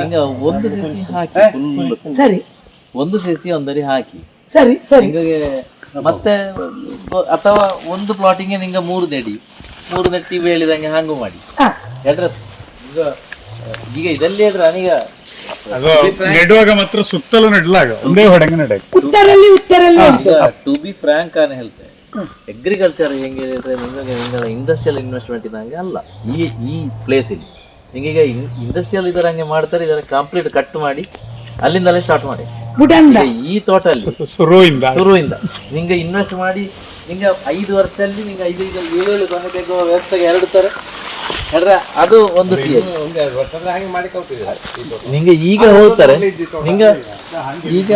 ಹಿಂಗ ಒಂದು ಸಸಿ ಹಾಕಿ full. ಸರಿ. ಒಂದು ಸಸಿ ಒಂದರಿ ಹಾಕಿ. ಸರಿ ಸರಿ. ಮತ್ತೆ ಅಥವಾ ಒಂದು ಪ್ಲಾಟಿಂಗ್ ನಿಂಗ ಮೂರು ನೆಡಿ. ಮೂರು ನೆಟ್ಟಿ ಹೇಳಿದಂಗೆ ಹಂಗು ಮಾಡಿ. ಹಾ. ಎಡ್ರ ಈಗ ಈಗ ಇದರಲ್ಲಿ ಎಡ್ರ ನನಗ? ಅದು ನೆಡುವಾಗ ಮಾತ್ರ ಸುತ್ತಲೂ ನೆಡ್ಲಾಗ ಒಂದೇ ಹೊಡಂಗ ನೆಡಕ್ಕೆ ಉತ್ತರಲ್ಲಿ ಉತ್ತರಲ್ಲಿ. ಉಂಟು ಟು ಬಿ ಫ್ರಾಂಕ್ ಅನ್ನ ಹೇಳ್ತೆ. ಅಗ್ರಿಕಲ್ಚರ್ ಹೆಂಗೆ ಹೇಳಿದ್ರೆ ನಿಮಗೆ ಇಂಡಸ್ಟ್ರಿಯಲ್ ಇನ್ವೆಸ್ಟ್ಮೆಂಟ್ ಇದ್ದಂಗೆ ಅಲ್ಲ. ಈ ಈ ಪ್ಲೇಸ್ ಇಲ್ಲಿ. ನಿಂಗೀಗ ಇಂಡಸ್ಟ್ರಿಯಲ್ ಇದರ ಹಂಗೆ ಮಾಡ್ತಾರೆ ಇದರ ಕಂಪ್ಲೀಟ್ ಕಟ್ ಮಾಡಿ ಅಲ್ಲಿಂದಲೇ ಸ್ಟಾರ್ಟ್ ಮಾಡಿ. ಈಗ ಈ ತೋಟಲ್ಲಿ ಶುರುವಿಂದ. ಶುರುವಿಂದ. ನಿಂಗೆ ಇನ್ವೆಸ್ಟ್ ಮಾಡಿ ನಿಂಗೆ ಐದು ವರ್ಷದಲ್ಲಿ ನಿಂಗೆ ಐದು ಈಗ ಏಳು ಕೊನೆ ಬೇಕು ವ್ಯವಸ್ಥೆಗೆ ಎರಡು ತರ. ಹೇಳ್ರ ಅದು ಒಂದು. ನಿಂಗೆ ಈಗ ಹೋಗ್ತಾರೆ ನಿಂಗೆ ಈಗ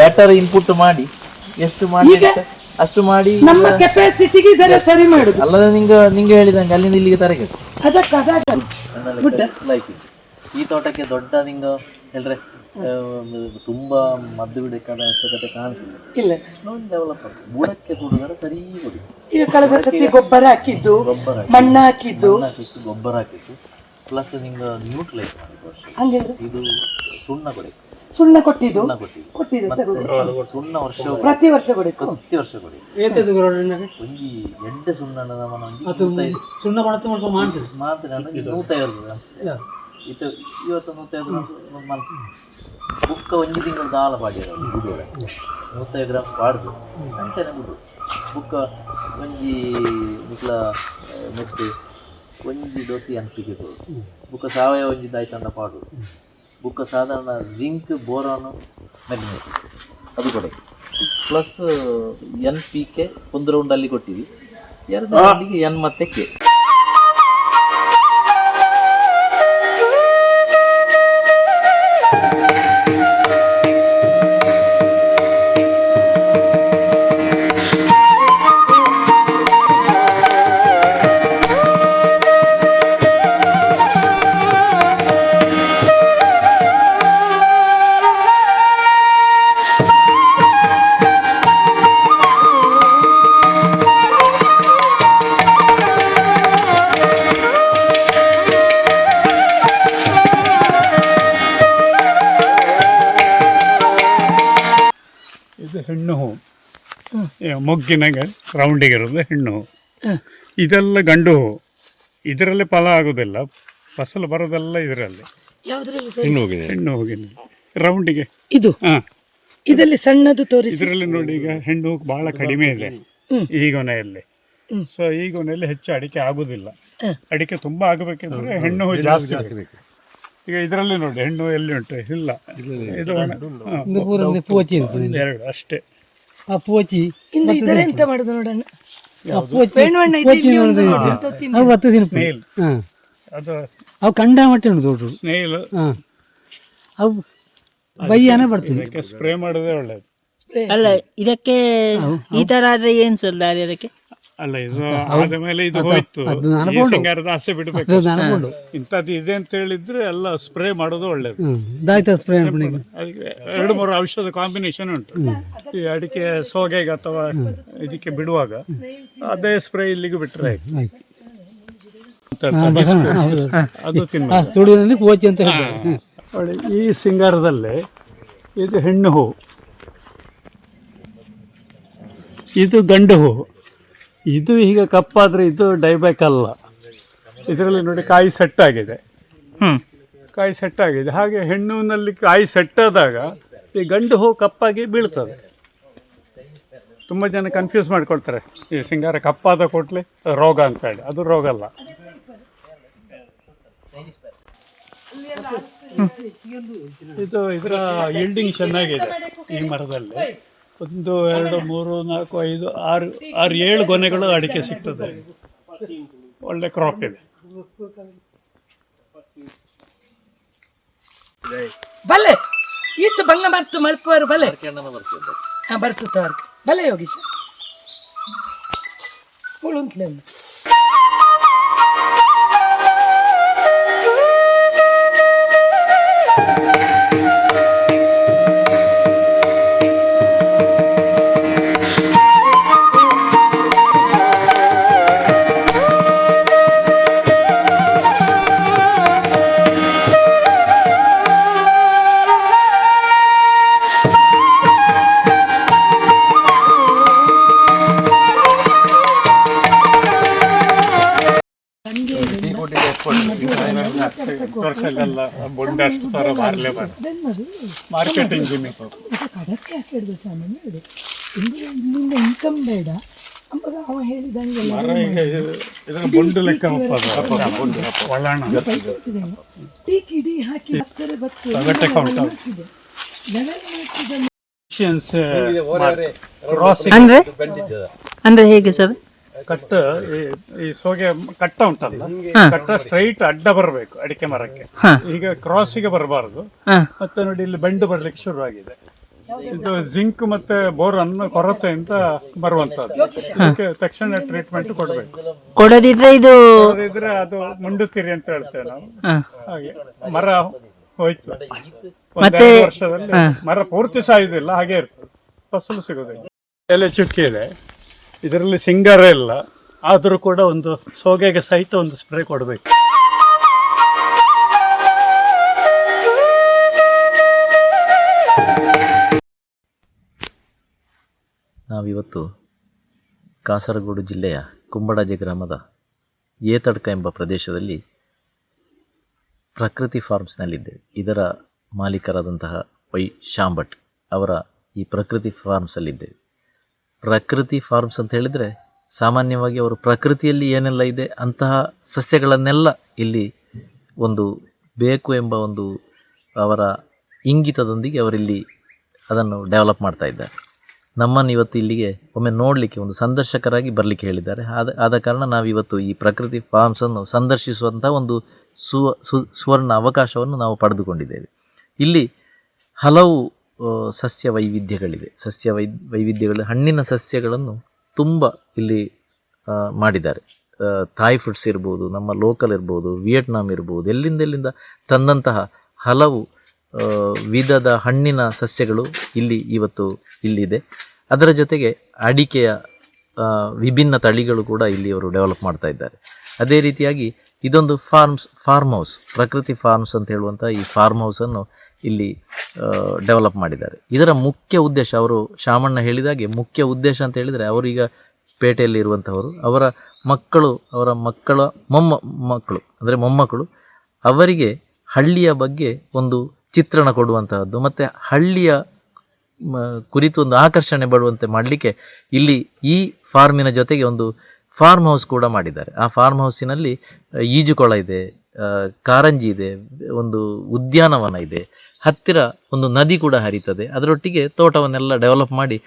ಬೆಟರ್ ಇನ್ಪುಟ್ ಮಾಡಿ ಎಷ್ಟು ಮಾಡಿ ಅಷ್ಟು ಮಾಡಿ ನಮ್ಮ ಕೆಪಾಸಿಟಿಗೆ ಸರಿ ಮಾಡುದು. ಅಲ್ಲದೆ ನಿಂಗೆ ನಿಂಗೆ ಹೇಳಿದಂಗೆ ಅಲ್ಲಿಂದ ಇಲ್ಲಿಗೆ ತರಬೇಕು. ಅದಕ್ಕೆ ಲೈಕ್ ಈ ತೋಟಕ್ಕೆ ದೊಡ್ಡ ನಿಂಗ ಹೇಳ್ರೆ ಒಂದು ತುಂಬಾ ಮದ್ದು ಬಿಡಬೇಕಾದ ಅವಶ್ಯಕತೆ ಕಾಣಿಸಿಲ್ಲ ಇಲ್ಲ. ನೋಡಿ ಡೆವಲಪ್ ಬುಡಕ್ಕೆ ಸುಡಿದ್ರೆ ಸರಿ ಕೊಡಿ ಈಗ ಕಳೆದ ಸತಿ ಗೊಬ್ಬರ ಹಾಕಿದ್ದು ಗೊಬ್ಬರ ಮಣ್ಣು ಹಾಕಿದ್ದು. ಹಾಕಿತ್ತು ಗೊಬ್ಬರ ಹಾಕಿತ್ತು ಪ್ಲಸ್ ನಿಂಗ ನ್ಯೂಟ್ರಲೈಸ್ ಮಾಡಿದ್ದು ಇದು ಸುಣ್ಣ ಕೊಡಿ. ಸುಣ್ಣ ಕೊಟ್ಟಿದ್ದು? ಸುಣ್ಣ ಕೊಟ್ಟಿದ್ದು. ಕೊಟ್ಟಿದ್ದು ಸುಣ್ಣ ವರ್ಷ ಪ್ರತಿ ವರ್ಷ ಕೊಡಬೇಕು ಪ್ರತಿ ವರ್ಷ ಕೊಡಿ. ಒಂಜಿ ಎಡ್ಡೆ ಸುಣ್ಣನ ನಮನ ಒಂಜಿ ಸುಣ್ಣ ಮಾಡತ್ತೆ ಮಾಡ್ಕೊಂಡು ಮಾಡ್ತೀವಿ ಮಾತ್ರ. ನೂತೈವತ್ತು ಗ್ರಾಮ್ ಇದು ಇವತ್ತು ನೂತೈವತ್ತು ಗ್ರಾಮ್ ಮಂತ್ ಬುಕ್ಕ ಒಂಜಿ ತಿಂಗಳು ದಾಲ ಪಾಡಿರೋದು ನೂತೈದು ಗ್ರಾಮ್ ಪಾಡ್ದು. ಅಂಚನೆ ಗುಡ್ಡು ಬುಕ್ಕ ಒಂಜಿ ನಿಕ್ಲ ನೆಕ್ಸ್ಟ್ ಒಂಜಿ ದೋಸಿ ಅನ್ಪಿಗೆ ಕೊಡು. ಬುಕ್ಕ ಸಾವಯವ ಒಂಜಿ ದಾಯ್ತಂಡ ಪಾಡು ಬುಕ್ಕ ಸಾಧಾರಣ ಜಿಂಕ್ ಬೋರಾನು ಮೆಗ್ನೇಟ್ ಅದು ಕೊಡಿ. ಪ್ಲಸ್ ಎನ್ ಪಿ ಕೆ ಒಂದು ರೌಂಡಲ್ಲಿ ಕೊಟ್ಟಿವಿ ಎರಡು ರೌಂಡಿಗೆ ಎನ್ ಮತ್ತೆ ಕೆ. ಮೊಗ್ಗಿನಾಗ ರೌಂಡಿಗೆ ಇರೋದು ಹೆಣ್ಣು. ಹೂವು ಇದೆಲ್ಲ ಗಂಡು ಹೂವು ಇದರಲ್ಲಿ ಫಲ ಆಗೋದಿಲ್ಲ. ಫಸಲು ಬರೋದೆಲ್ಲ ಇದರಲ್ಲಿ. ಯಾವ್ದ್ರಲ್ಲಿ ಹೆಣ್ಣು ಹೂಗಿನ ರೌಂಡಿಗೆ. ಇದು? ಹಾಂ. ಇದರಲ್ಲಿ ಸಣ್ಣದು ತೋರಿಸಿ. ಇದರಲ್ಲಿ ನೋಡಿ ಈಗ ಹೆಣ್ಣು ಹೂ ಬಹಳ ಕಡಿಮೆ ಇದೆ. ಈ ಗೊನೆಯಲ್ಲಿ. ಸೊ ಈಗೊನೆಯಲ್ಲಿ ಗೊನೆಯಲ್ಲಿ ಹೆಚ್ಚು ಅಡಿಕೆ ಆಗುದಿಲ್ಲ. ಅಡಿಕೆ ತುಂಬಾ ಆಗಬೇಕಂದ್ರೆ ಹೆಣ್ಣು ಹೂವು ಜಾಸ್ತಿ ಬೇಕು. ಈಗ ಇದರಲ್ಲಿ ನೋಡಿ ಹೆಣ್ಣು ಎಲ್ಲಿ ಉಂಟು? ಇಲ್ಲ. ಇದು ಒಣ- ಹಾ, ಇದು ಪೂರ ಒಂದು ಪೂಚಿ ಇರ್ತದೆ. ಎರಡು ಅಷ್ಟೇ. ಆ ಪೂಚಿ ಇದರ ಎಂತ ಮಾಡುದು ನೋಡೋಣ ಅವು ಹತ್ತು ದಿನ ಸ್ನೇಲ್ ಹಾಂ. ಅದು ಅವು ಕಂಡ ಮಟ್ಟ ಉಂಟು ದೊಡ್ಡ ಹಾಂ. ಅವು ಬೈಯನೇ ಬರ್ತದೆ. ಸ್ಪ್ರೇ ಮಾಡೋದೇ ಒಳ್ಳೇದು. ಅಲ್ಲ ಇದಕ್ಕೆ ಈ ತರ ಆದ್ರೆ ಏನ್ ಸರ್ ದಾರಿ ಅದಕ್ಕೆ? ಅಲ್ಲ ಇದು ಆದ ಮೇಲೆ ಇದು ಹೋಯ್ತು. ಈ ಸಿಂಗಾರದ ಆಸೆ ಬಿಡಬೇಕು ಅದು ಇಂಥದ್ದು ಇದೆ ಅಂತ ಹೇಳಿದ್ರೆ ಎಲ್ಲ ಸ್ಪ್ರೇ ಮಾಡೋದು ಒಳ್ಳೇದು. ದಾಯ್ತ ಸ್ಪ್ರೇ ಅದಕ್ಕೆ ಎರಡು ಮೂರು ಔಷಧ ಕಾಂಬಿನೇಷನ್ ಉಂಟು. ಈ ಅಡಿಕೆ ಸೋಗೆಗೆ ಅಥವಾ ಇದಕ್ಕೆ ಬಿಡುವಾಗ ಅದೇ ಸ್ಪ್ರೇ ಇಲ್ಲಿಗೆ ಆಯ್ತು. ಬಿಸ್ಕು. ಅದು ತಿನ್ಬೇಕು. ಅಂತ ಹ್ಮ್. ಈ ಸಿಂಗಾರದಲ್ಲಿ ಇದು ಹೆಣ್ಣು ಹೂ. ಇದು ಗಂಡು ಹೂ. ಇದು ಈಗ ಕಪ್ಪಾದರೆ ಇದು ಡೈಬ್ಯಾಕ್ ಅಲ್ಲ ಇದರಲ್ಲಿ ನೋಡಿ ಕಾಯಿ ಸೆಟ್ ಆಗಿದೆ. ಹ್ಮ್. ಕಾಯಿ ಸೆಟ್ ಆಗಿದೆ. ಹಾಗೆ ಹೆಣ್ಣುನಲ್ಲಿ ಕಾಯಿ ಸೆಟ್ ಆದಾಗ ಈ ಗಂಡು ಹೂ ಕಪ್ಪಾಗಿ ಬೀಳ್ತದೆ. ತುಂಬ ಜನ ಕನ್ಫ್ಯೂಸ್ ಮಾಡ್ಕೊಳ್ತಾರೆ. ಈ ಸಿಂಗಾರ ಕಪ್ಪಾದ ಕೊಟ್ಲಿ ರೋಗ ಅಂತ ಹೇಳಿ. ಅದು ರೋಗ ಅಲ್ಲ. ಇದು ಇದರ ಇಲ್ಡಿಂಗ್ ಚೆನ್ನಾಗಿದೆ ಈ ಮರದಲ್ಲಿ. ಒಂದು ಎರಡು ಮೂರು ನಾಲ್ಕು ಐದು ಆರು ಆರು ಏಳು ಗೊನೆಗಳು ಅಡಿಕೆ ಸಿಗ್ತದೆ. ಒಳ್ಳೆ ಕ್ರಾಪ್ ಇದೆ. ಬಲೆ ಈತ ಭಂಗ ಮತ್ತು ಮಲ್ಪುವರು ಬಲೆ ಹಾ ಬರ್ಸುತ್ತವ್ರಿಗೆ ಬಲೆ ಯೋಗೀಶ. ಉಳುಂತ್ಲೆ ಒಂದು ವರ್ಷಲ್ಲೆಲ್ಲ ಬೊಂಡ ಅಷ್ಟು ಥರ ಮಾರಲೇ ಬಾರ್ದು ಮಾರ್ಕೆಟಿಂಗ್ ಜಿಮ್ಮಿಗೆ ಕಡಕ್ಕೆ ಹಾಕಿಡ್ದು ಸಾಮಾನ್ಯ ಹೇಳಿ ಇಲ್ಲಿ ಇಲ್ಲಿಂದ ಇನ್ಕಮ್ ಬೇಡ. ಅಂಬಾಗ ಅವ ಹೇಳಿದಂಗೆ ಇದರ ಬೊಂಡು ಲೆಕ್ಕ ಒಳ್ಳಾಣ. ಟೀ ಕಿಡಿ ಹಾಕಿ ಹತ್ತಿರ ಬರ್ತದೆ ಮಾಡ್ತಿದ್ದ ಅಂದ್ರೆ ಹೇಗೆ ಸರ್? ಕಟ್ಟ ಈ- ಈ ಸೋಗೆ ಕಟ್ಟ ಉಂಟಲ್ಲ? ಕಟ್ಟ ಸ್ಟ್ರೈಟ್ ಅಡ್ಡ ಬರಬೇಕು ಅಡಿಕೆ ಮರಕ್ಕೆ. ಈಗ ಕ್ರಾಸಿಗೆ ಬರಬಾರದು. ಮತ್ತೆ ನೋಡಿ ಇಲ್ಲಿ ಬೆಂಡು ಬರ್ಲಿಕ್ಕೆ ಶುರುವಾಗಿದೆ. ಇದು ಜಿಂಕ್ ಮತ್ತೆ ಬೋರನ್ ಕೊರತೆಯಿಂದ ಬರುವಂತದ್ದು ಇದಕ್ಕೆ ತಕ್ಷಣ ಟ್ರೀಟ್ಮೆಂಟ್ ಕೊಡಬೇಕು. ಕೊಡದಿದ್ರೆ ಇದು ಇದ್ರೆ ಅದು ಮುಂಡುತ್ತೀರಿ ಅಂತ ಹೇಳ್ತೇವೆ ನಾವು. ಹಾಗೆ ಮರ ಹೋಯ್ತು. ಒಂದೆರಡು ವರ್ಷದಲ್ಲಿ ಮರ ಪೂರ್ತಿ ಸಾಯುದಿಲ್ಲ ಹಾಗೆ ಇರ್ತದೆ. ಫಸಲು ಸಿಗೋದಿಲ್ಲ ಎಲೆ ಚುಕ್ಕಿ ಇದೆ. ಇದರಲ್ಲಿ ಸಿಂಗಾರ ಇಲ್ಲ. ಆದರೂ ಕೂಡ ಒಂದು ಸೋಗೆಗೆ ಸಹಿತ ಒಂದು ಸ್ಪ್ರೇ ಕೊಡಬೇಕು. ನಾವಿವತ್ತು ಕಾಸರಗೋಡು ಜಿಲ್ಲೆಯ ಕುಂಬಡಾಜಿ ಗ್ರಾಮದ ಏತಡ್ಕ ಎಂಬ ಪ್ರದೇಶದಲ್ಲಿ ಪ್ರಕೃತಿ ಫಾರ್ಮ್ಸ್ನಲ್ಲಿದ್ದೇವೆ. ಇದರ ಮಾಲೀಕರಾದಂತಹ ವೈ ಶಾಂಭಟ್ ಅವರ ಈ ಪ್ರಕೃತಿ ಫಾರ್ಮ್ಸಲ್ಲಿದ್ದೇವೆ ಪ್ರಕೃತಿ ಫಾರ್ಮ್ಸ್ ಅಂತ ಹೇಳಿದರೆ ಸಾಮಾನ್ಯವಾಗಿ ಅವರು ಪ್ರಕೃತಿಯಲ್ಲಿ ಏನೆಲ್ಲ ಇದೆ ಅಂತಹ ಸಸ್ಯಗಳನ್ನೆಲ್ಲ ಇಲ್ಲಿ ಒಂದು ಬೇಕು ಎಂಬ ಒಂದು ಅವರ ಇಂಗಿತದೊಂದಿಗೆ ಅವರಿಲ್ಲಿ ಅದನ್ನು ಡೆವಲಪ್ ಮಾಡ್ತಾ ಇದ್ದಾರೆ. ನಮ್ಮನ್ನು ಇವತ್ತು ಇಲ್ಲಿಗೆ ಒಮ್ಮೆ ನೋಡಲಿಕ್ಕೆ ಒಂದು ಸಂದರ್ಶಕರಾಗಿ ಬರಲಿಕ್ಕೆ ಹೇಳಿದ್ದಾರೆ. ಆದ ಆದ ಕಾರಣ ನಾವಿವತ್ತು ಈ ಪ್ರಕೃತಿ ಫಾರ್ಮ್ಸನ್ನು ಸಂದರ್ಶಿಸುವಂಥ ಒಂದು ಸುವ ಸುವರ್ಣ ಅವಕಾಶವನ್ನು ನಾವು ಪಡೆದುಕೊಂಡಿದ್ದೇವೆ. ಇಲ್ಲಿ ಹಲವು ಸಸ್ಯ ವೈವಿಧ್ಯಗಳಿವೆ ಸಸ್ಯ ವೈ ವೈವಿಧ್ಯಗಳು, ಹಣ್ಣಿನ ಸಸ್ಯಗಳನ್ನು ತುಂಬ ಇಲ್ಲಿ ಮಾಡಿದ್ದಾರೆ. ಥಾಯ್ ಫುಡ್ಸ್ ಇರ್ಬೋದು, ನಮ್ಮ ಲೋಕಲ್ ಇರ್ಬೋದು ವಿಯೆಟ್ನಾಮ್ ಇರ್ಬೋದು, ಎಲ್ಲಿಂದ ತಂದಂತಹ ಹಲವು ವಿಧದ ಹಣ್ಣಿನ ಸಸ್ಯಗಳು ಇಲ್ಲಿ ಇವತ್ತು ಇಲ್ಲಿದೆ. ಅದರ ಜೊತೆಗೆ ಅಡಿಕೆಯ ವಿಭಿನ್ನ ತಳಿಗಳು ಕೂಡ ಇಲ್ಲಿ ಅವರು ಡೆವಲಪ್ ಮಾಡ್ತಾ ಇದ್ದಾರೆ. ಅದೇ ರೀತಿಯಾಗಿ ಇದೊಂದು farms farm house Prakruthi farms ಅಂತ ಹೇಳುವಂಥ ಈ ಫಾರ್ಮ್ ಹೌಸನ್ನು ಇಲ್ಲಿ ಡೆವಲಪ್ ಮಾಡಿದ್ದಾರೆ. ಇದರ ಮುಖ್ಯ ಉದ್ದೇಶ, ಅವರು ಶಾಮಣ್ಣ ಹೇಳಿದಾಗೆ ಮುಖ್ಯ ಉದ್ದೇಶ ಅಂತ ಹೇಳಿದರೆ, ಅವರೀಗ ಪೇಟೆಯಲ್ಲಿ ಇರುವಂಥವರು ಅವರ ಮಕ್ಕಳು, ಅವರ ಮಕ್ಕಳ ಮೊಮ್ಮ, ಮಕ್ಕಳು, ಅಂದರೆ ಮೊಮ್ಮಕ್ಕಳು, ಅವರಿಗೆ ಹಳ್ಳಿಯ ಬಗ್ಗೆ ಒಂದು ಚಿತ್ರಣ ಕೊಡುವಂತಹದ್ದು, ಮತ್ತು ಹಳ್ಳಿಯ ಕುರಿತು ಒಂದು ಆಕರ್ಷಣೆ ಬರುವಂತೆ ಮಾಡಲಿಕ್ಕೆ ಇಲ್ಲಿ ಈ ಫಾರ್ಮಿನ ಜೊತೆಗೆ ಒಂದು ಫಾರ್ಮ್ ಹೌಸ್ ಕೂಡ ಮಾಡಿದ್ದಾರೆ. ಆ ಫಾರ್ಮ್ ಹೌಸಿನಲ್ಲಿ ಈಜುಕೊಳ ಇದೆ ಕಾರಂಜಿ ಇದೆ, ಒಂದು ಉದ್ಯಾನವನ ಇದೆ ಹತ್ತಿರ ಒಂದು ನದಿ ಕೂಡ ಹರಿತದೆ. ಅದರೊಟ್ಟಿಗೆ ತೋಟವನ್ನೆಲ್ಲ ಡೆವಲಪ್ ಮಾಡಿ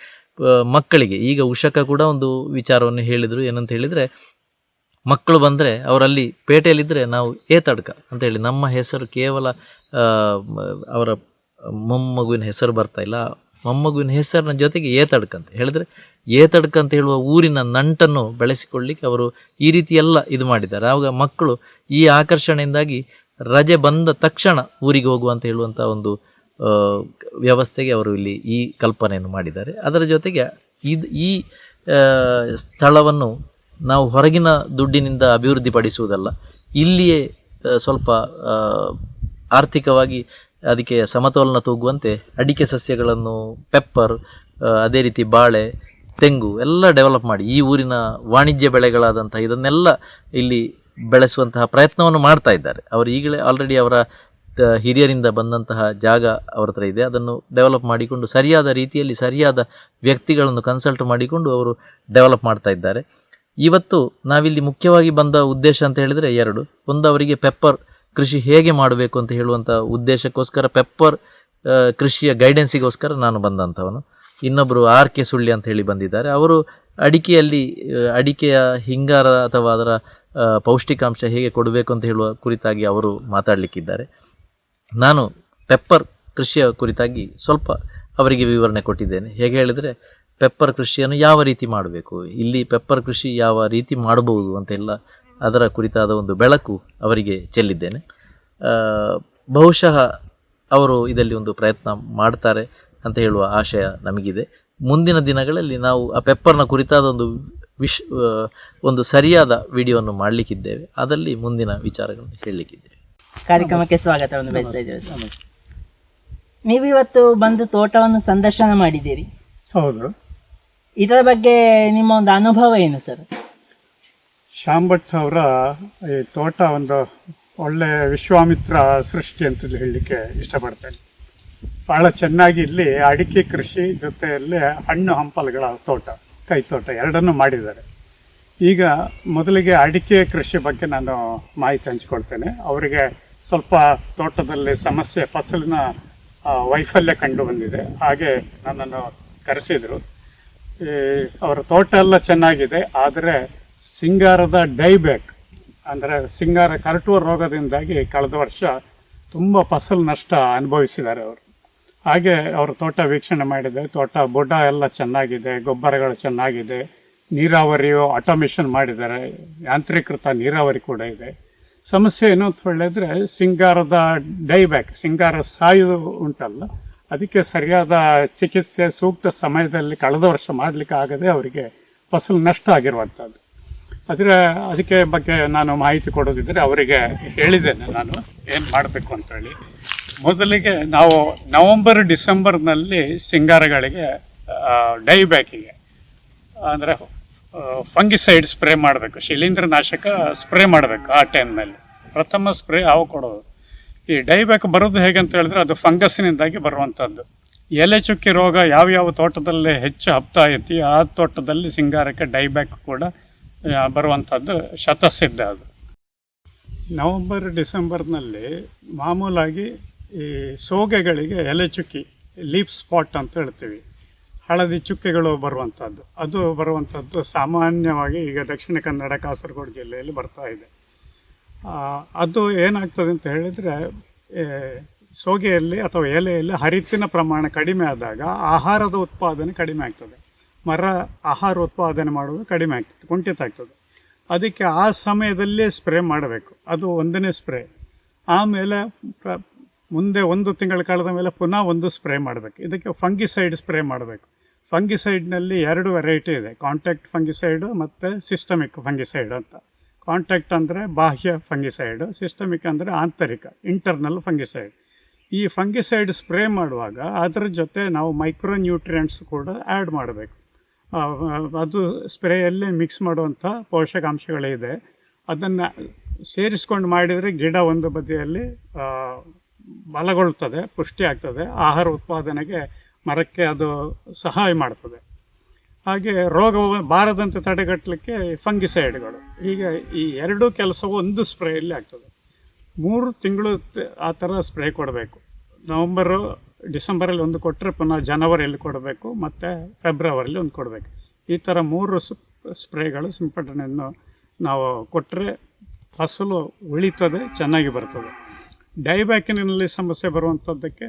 ಮಕ್ಕಳಿಗೆ, ಈಗ ಉಷಕ ಕೂಡ ಒಂದು ವಿಚಾರವನ್ನು ಹೇಳಿದರು. ಏನಂತ ಹೇಳಿದರೆ, ಮಕ್ಕಳು ಬಂದರೆ ಅವರಲ್ಲಿ ಪೇಟೆಯಲ್ಲಿದ್ದರೆ ನಾವು ಏತಡ್ಕ ಅಂತ ಹೇಳಿ, ನಮ್ಮ ಹೆಸರು ಕೇವಲ ಅವರ ಮೊಮ್ಮಗುವಿನ ಹೆಸರು ಬರ್ತಾ ಇಲ್ಲ. ಮೊಮ್ಮಗುವಿನ ಹೆಸರಿನ ಜೊತೆಗೆ ಏತಡ್ಕ ಅಂತ ಹೇಳಿದರೆ, ಏತಡ್ಕ ಅಂತ ಹೇಳುವ ಊರಿನ ನಂಟನ್ನು ಬೆಳೆಸಿಕೊಳ್ಳಿಕ್ಕೆ ಅವರು ಈ ರೀತಿ ಎಲ್ಲ ಇದು ಮಾಡಿದ್ದಾರೆ. ಆವಾಗ ಮಕ್ಕಳು ಈ ಆಕರ್ಷಣೆಯಿಂದಾಗಿ ರಜೆ ಬಂದ ತಕ್ಷಣ ಊರಿಗೆ ಹೋಗುವಂತ ಹೇಳುವಂಥ ಒಂದು ವ್ಯವಸ್ಥೆಗೆ ಅವರು ಇಲ್ಲಿ ಈ ಕಲ್ಪನೆಯನ್ನು ಮಾಡಿದ್ದಾರೆ. ಅದರ ಜೊತೆಗೆ ಇದು, ಈ ಸ್ಥಳವನ್ನು ನಾವು ಹೊರಗಿನ ದುಡ್ಡಿನಿಂದ ಅಭಿವೃದ್ಧಿಪಡಿಸುವುದಲ್ಲ, ಇಲ್ಲಿಯೇ ಸ್ವಲ್ಪ ಆರ್ಥಿಕವಾಗಿ ಅದಕ್ಕೆ ಸಮತೋಲನ ತೂಗುವಂತೆ ಅಡಿಕೆ ಸಸ್ಯಗಳನ್ನು, ಪೆಪ್ಪರ್ ಅದೇ ರೀತಿ ಬಾಳೆ, ತೆಂಗು ಎಲ್ಲ ಡೆವಲಪ್ ಮಾಡಿ ಈ ಊರಿನ ವಾಣಿಜ್ಯ ಬೆಳೆಗಳಾದಂಥ ಇದನ್ನೆಲ್ಲ ಇಲ್ಲಿ ಬೆಳೆಸುವಂತಹ ಪ್ರಯತ್ನವನ್ನು ಮಾಡ್ತಾ ಇದ್ದಾರೆ. ಅವರು ಈಗಲೇ ಆಲ್ರೆಡಿ ಅವರ ಹಿರಿಯರಿಂದ ಬಂದಂತಹ ಜಾಗ ಅವರ ಹತ್ರ ಇದೆ. ಅದನ್ನು ಡೆವಲಪ್ ಮಾಡಿಕೊಂಡು ಸರಿಯಾದ ರೀತಿಯಲ್ಲಿ ಸರಿಯಾದ ವ್ಯಕ್ತಿಗಳನ್ನು ಕನ್ಸಲ್ಟ್ ಮಾಡಿಕೊಂಡು ಅವರು ಡೆವಲಪ್ ಮಾಡ್ತಾ ಇದ್ದಾರೆ. ಇವತ್ತು ನಾವಿಲ್ಲಿ ಮುಖ್ಯವಾಗಿ ಬಂದ ಉದ್ದೇಶ ಅಂತ ಹೇಳಿದರೆ ಎರಡು. ಒಂದು, ಅವರಿಗೆ ಪೆಪ್ಪರ್ ಕೃಷಿ ಹೇಗೆ ಮಾಡಬೇಕು ಅಂತ ಹೇಳುವಂಥ ಉದ್ದೇಶಕ್ಕೋಸ್ಕರ ಪೆಪ್ಪರ್ ಕೃಷಿಯ ಗೈಡೆನ್ಸಿಗೋಸ್ಕರ ನಾನು ಬಂದಂಥವನು. ಇನ್ನೊಬ್ಬರು ಆರ್ ಕೆ ಸುಳ್ಳಿ ಅಂತ ಹೇಳಿ ಬಂದಿದ್ದಾರೆ. ಅವರು ಅಡಿಕೆಯಲ್ಲಿ ಅಡಿಕೆಯ ಹಿಂಗಾರ ಅಥವಾ ಅದರ ಪೌಷ್ಟಿಕಾಂಶ ಹೇಗೆ ಕೊಡಬೇಕು ಅಂತ ಹೇಳುವ ಕುರಿತಾಗಿ ಅವರು ಮಾತಾಡಲಿಕ್ಕಿದ್ದಾರೆ. ನಾನು ಪೆಪ್ಪರ್ ಕೃಷಿಯ ಕುರಿತಾಗಿ ಸ್ವಲ್ಪ ಅವರಿಗೆ ವಿವರಣೆ ಕೊಟ್ಟಿದ್ದೇನೆ. ಹೇಗೆ ಹೇಳಿದರೆ ಪೆಪ್ಪರ್ ಕೃಷಿಯನ್ನು ಯಾವ ರೀತಿ ಮಾಡಬೇಕು? ಇಲ್ಲಿ ಪೆಪ್ಪರ್ ಕೃಷಿ ಯಾವ ರೀತಿ ಮಾಡಬಹುದು ಅಂತೆಲ್ಲ ಅದರ ಕುರಿತಾದ ಒಂದು ಬೆಳಕು ಅವರಿಗೆ ಚೆಲ್ಲಿದ್ದೇನೆ. ಬಹುಶಃ ಅವರು ಇದರಲ್ಲಿ ಒಂದು ಪ್ರಯತ್ನ ಮಾಡ್ತಾರೆ ಅಂತ ಹೇಳುವ ಆಶಯ ನಮಗಿದೆ. ಮುಂದಿನ ದಿನಗಳಲ್ಲಿ ನಾವು ಆ ಪೆಪ್ಪರ್ನ ಕುರಿತಾದ ಒಂದು ವಿಶ್ ಆ, ಒಂದು ಸರಿಯಾದ ವಿಡಿಯೋವನ್ನು ಮಾಡಲಿಕ್ಕಿದ್ದೇವೆ. ಅದರಲ್ಲಿ ಮುಂದಿನ ವಿಚಾರಗಳನ್ನು ಹೇಳಲಿಕ್ಕಿದ್ದೇವೆ ಕಾರ್ಯಕ್ರಮಕ್ಕೆ ಸ್ವಾಗತವನ್ನು ಬಯಸ್ತಾ ಇದ್ದೇವೆ ನೀವು ಇವತ್ತು ಬಂದು ತೋಟವನ್ನು ಸಂದರ್ಶನ ಮಾಡಿದ್ದೀರಿ. ಹೌದು. ಇದರ ಬಗ್ಗೆ ನಿಮ್ಮ ಒಂದು ಅನುಭವ ಏನು ಸರ್? ಶಾಂಭಟ್ ಅವರ ಈ ತೋಟ ಒಂದು ಒಳ್ಳೆ ವಿಶ್ವಾಮಿತ್ರ ಸೃಷ್ಟಿ ಅಂತ ಹೇಳಲಿಕ್ಕೆ ಇಷ್ಟಪಡ್ತೇನೆ. ಭಾಳ ಚೆನ್ನಾಗಿ ಇಲ್ಲಿ ಅಡಿಕೆ ಕೃಷಿ ಜೊತೆಯಲ್ಲಿ ಹಣ್ಣು ಹಂಪಲುಗಳ ತೋಟ, ಕೈ ತೋಟ ಎರಡನ್ನೂ ಮಾಡಿದ್ದಾರೆ. ಈಗ ಮೊದಲಿಗೆ ಅಡಿಕೆ ಕೃಷಿ ಬಗ್ಗೆ ನಾನು ಮಾಹಿತಿ ಹಂಚ್ಕೊಳ್ತೇನೆ. ಅವರಿಗೆ ಸ್ವಲ್ಪ ತೋಟದಲ್ಲಿ ಸಮಸ್ಯೆ, ಫಸಲಿನ ವೈಫಲ್ಯ ಕಂಡು ಬಂದಿದೆ. ಹಾಗೆ ನನ್ನನ್ನು ಕರೆಸಿದರು. ಅವರ ತೋಟ ಎಲ್ಲ ಚೆನ್ನಾಗಿದೆ, ಆದರೆ ಸಿಂಗಾರದ ಡೈಬ್ಯಾಕ್, ಅಂದರೆ ಸಿಂಗಾರ ಕರಟುವ ರೋಗದಿಂದಾಗಿ ಕಳೆದ ವರ್ಷ ತುಂಬ ಫಸಲು ನಷ್ಟ ಅನುಭವಿಸಿದ್ದಾರೆ ಅವರು. ಹಾಗೆ ಅವರು ತೋಟ ವೀಕ್ಷಣೆ ಮಾಡಿದೆ ತೋಟ ಬುಡ ಎಲ್ಲ ಚೆನ್ನಾಗಿದೆ, ಗೊಬ್ಬರಗಳು ಚೆನ್ನಾಗಿದೆ, ನೀರಾವರಿಯು ಆಟೋಮೇಷನ್ ಮಾಡಿದ್ದಾರೆ, ಯಾಂತ್ರೀಕೃತ ನೀರಾವರಿ ಕೂಡ ಇದೆ. ಸಮಸ್ಯೆ ಏನು ಅಂತ ಹೇಳಿದ್ರೆ ಸಿಂಗಾರದ ಡೈಬ್ಯಾಕ್, ಸಿಂಗಾರ ಸಾಯು ಉಂಟಲ್ಲ, ಅದಕ್ಕೆ ಸರಿಯಾದ ಚಿಕಿತ್ಸೆ ಸೂಕ್ತ ಸಮಯದಲ್ಲಿ ಕಳೆದ ವರ್ಷ ಮಾಡಲಿಕ್ಕೆ ಆಗದೆ ಅವರಿಗೆ ಫಸಲು ನಷ್ಟ ಆಗಿರುವಂಥದ್ದು. ಅದರ ಅದಕ್ಕೆ ಬಗ್ಗೆ ನಾನು ಮಾಹಿತಿ ಕೊಡೋದಿದ್ದರೆ ಅವರಿಗೆ ಹೇಳಿದ್ದೇನೆ ನಾನು. ಏನು ಮಾಡಬೇಕು ಅಂತೇಳಿ ಮೊದಲಿಗೆ ನಾವು ನವಂಬರ್, ಡಿಸೆಂಬರ್ನಲ್ಲಿ ಸಿಂಗಾರಗಳಿಗೆ ಡೈ ಬ್ಯಾಕಿಗೆ, ಅಂದರೆ ಫಂಗಿಸೈಡ್ ಸ್ಪ್ರೇ ಮಾಡಬೇಕು. ಶಿಲೀಂಧ್ರನಾಶಕ ಸ್ಪ್ರೇ ಮಾಡಬೇಕು ಆ ಟೈಮ್ನಲ್ಲಿ. ಪ್ರಥಮ ಸ್ಪ್ರೇ ಅವು ಕೊಡೋದು. ಈ ಡೈಬ್ಯಾಕ್ ಬರೋದು ಹೇಗೆ ಅಂತ ಹೇಳಿದ್ರೆ ಅದು ಫಂಗಸ್ನಿಂದಾಗಿ ಬರುವಂಥದ್ದು. ಎಲೆ ಚುಕ್ಕಿ ರೋಗ ಯಾವ ಯಾವ ತೋಟದಲ್ಲಿ ಹೆಚ್ಚು ಹಬ್ತಾ ಐತಿ ಆ ತೋಟದಲ್ಲಿ ಸಿಂಗಾರಕ್ಕೆ ಡೈ ಬ್ಯಾಕ್ ಕೂಡ ಬರುವಂಥದ್ದು ಶತಸಿದ್ಧ ಅದು. ನವಂಬರ್, ಡಿಸೆಂಬರ್ನಲ್ಲಿ ಮಾಮೂಲಾಗಿ ಈ ಸೋಗೆಗಳಿಗೆ ಎಲೆ ಚುಕ್ಕಿ, ಲೀಫ್ ಸ್ಪಾಟ್ ಅಂತ ಹೇಳ್ತೀವಿ. ಹಳದಿ ಚುಕ್ಕೆಗಳು ಬರುವಂಥದ್ದು. ಅದು ಬರುವಂಥದ್ದು ಸಾಮಾನ್ಯವಾಗಿ ಈಗ ದಕ್ಷಿಣ ಕನ್ನಡ, ಕಾಸರಗೋಡು ಜಿಲ್ಲೆಯಲ್ಲಿ ಬರ್ತಾ ಇದೆ. ಅದು ಏನಾಗ್ತದೆ ಅಂತ ಹೇಳಿದರೆ ಸೋಗೆಯಲ್ಲಿ ಅಥವಾ ಎಲೆಯಲ್ಲಿ ಹರಿತ್ತಿನ ಪ್ರಮಾಣ ಕಡಿಮೆ ಆದಾಗ ಆಹಾರದ ಉತ್ಪಾದನೆ ಕಡಿಮೆ ಆಗ್ತದೆ. ಮರ ಆಹಾರ ಉತ್ಪಾದನೆ ಮಾಡುವುದು ಕಡಿಮೆ ಆಗ್ತದೆ, ಕುಂಠಿತ ಆಗ್ತದೆ. ಅದಕ್ಕೆ ಆ ಸಮಯದಲ್ಲೇ ಸ್ಪ್ರೇ ಮಾಡಬೇಕು. ಅದು ಒಂದನೇ ಸ್ಪ್ರೇ. ಆಮೇಲೆ ಮುಂದೆ ಒಂದು ತಿಂಗಳ ಕಳೆದ ಮೇಲೆ ಪುನಃ ಒಂದು ಸ್ಪ್ರೇ ಮಾಡಬೇಕು. ಇದಕ್ಕೆ ಫಂಗಿಸೈಡ್ ಸ್ಪ್ರೇ ಮಾಡಬೇಕು. ಫಂಗಿಸೈಡ್ನಲ್ಲಿ ಎರಡು ವೆರೈಟಿ ಇದೆ. ಕಾಂಟ್ಯಾಕ್ಟ್ ಫಂಗಿಸೈಡು ಮತ್ತು ಸಿಸ್ಟಮಿಕ್ ಫಂಗಿಸೈಡ್ ಅಂತ. ಕಾಂಟ್ಯಾಕ್ಟ್ ಅಂದರೆ ಬಾಹ್ಯ ಫಂಗಿಸೈಡ್, ಸಿಸ್ಟಮಿಕ್ ಅಂದರೆ ಆಂತರಿಕ, ಇಂಟರ್ನಲ್ ಫಂಗಿಸೈಡ್. ಈ ಫಂಗಿಸೈಡ್ ಸ್ಪ್ರೇ ಮಾಡುವಾಗ ಅದರ ಜೊತೆ ನಾವು ಮೈಕ್ರೋ ನ್ಯೂಟ್ರಿಯೆಂಟ್ಸ್ ಕೂಡ ಆ್ಯಡ್ ಮಾಡಬೇಕು. ಅದು ಸ್ಪ್ರೇಯಲ್ಲಿ ಮಿಕ್ಸ್ ಮಾಡುವಂಥ ಪೋಷಕಾಂಶಗಳಿದೆ ಅದನ್ನು ಸೇರಿಸ್ಕೊಂಡು ಮಾಡಿದರೆ ಗಿಡ ಒಂದು ಬದಿಯಲ್ಲಿ ಬಲಗೊಳ್ತದೆ, ಪುಷ್ಟಿ ಆಗ್ತದೆ, ಆಹಾರ ಉತ್ಪಾದನೆಗೆ ಮರಕ್ಕೆ ಅದು ಸಹಾಯ ಮಾಡ್ತದೆ. ಹಾಗೆ ರೋಗ ಬಾರದಂತೆ ತಡೆಗಟ್ಟಲಿಕ್ಕೆ ಫಂಗಿಸೈಡ್ಗಳು. ಹೀಗೆ ಈ ಎರಡೂ ಕೆಲಸವೂ ಒಂದು ಸ್ಪ್ರೇಯಲ್ಲಿ ಆಗ್ತದೆ. ಮೂರು ತಿಂಗಳು ಆ ಥರ ಸ್ಪ್ರೇ ಕೊಡಬೇಕು. ನವಂಬರು ಡಿಸೆಂಬರಲ್ಲಿ ಒಂದು ಕೊಟ್ಟರೆ ಪುನಃ ಜನವರಿಯಲ್ಲಿ ಕೊಡಬೇಕು, ಮತ್ತು ಫೆಬ್ರವರಿಲಿ ಒಂದು ಕೊಡಬೇಕು. ಈ ಥರ ಮೂರು ಸ್ಪ್ರೇಗಳು ಸಿಂಪಡಣೆಯನ್ನು ನಾವು ಕೊಟ್ಟರೆ ಫಸಲು ಉಳಿತದೆ, ಚೆನ್ನಾಗಿ ಬರ್ತದೆ. ಡೈಬ್ಯಾಕಿನಲ್ಲಿ ಸಮಸ್ಯೆ ಬರುವಂಥದ್ದಕ್ಕೆ